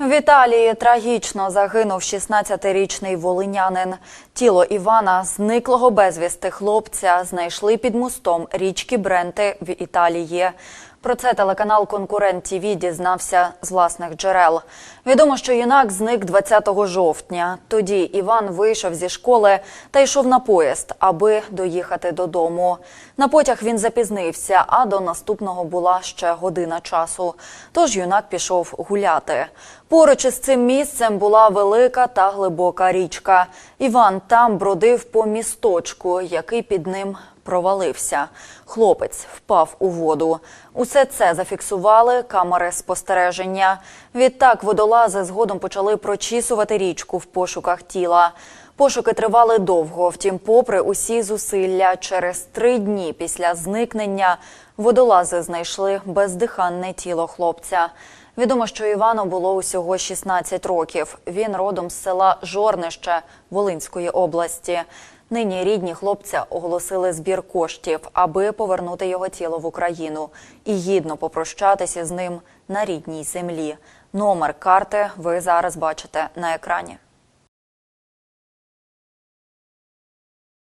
В Італії трагічно загинув 16-річний волинянин. Тіло Івана, зниклого безвісти хлопця, знайшли під мостом річки Бренти в Італії. Про це телеканал Конкурент ТІВІ дізнався з власних джерел. Відомо, що юнак зник 20 жовтня. Тоді Іван вийшов зі школи та йшов на поїзд, аби доїхати додому. На потяг він запізнився, а до наступного була ще година часу. Тож юнак пішов гуляти. Поруч із цим місцем була велика та глибока річка. Іван там бродив по місточку, який під ним провалився. Хлопець впав у воду. Усе це зафіксували камери спостереження. Відтак водолази згодом почали прочісувати річку в пошуках тіла. Пошуки тривали довго. Втім, попри усі зусилля, через три дні після зникнення водолази знайшли бездиханне тіло хлопця. Відомо, що Івану було усього 16 років. Він родом з села Жорнище Волинської області. Нині рідні хлопця оголосили збір коштів, аби повернути його тіло в Україну і гідно попрощатися з ним на рідній землі. Номер карти ви зараз бачите на екрані.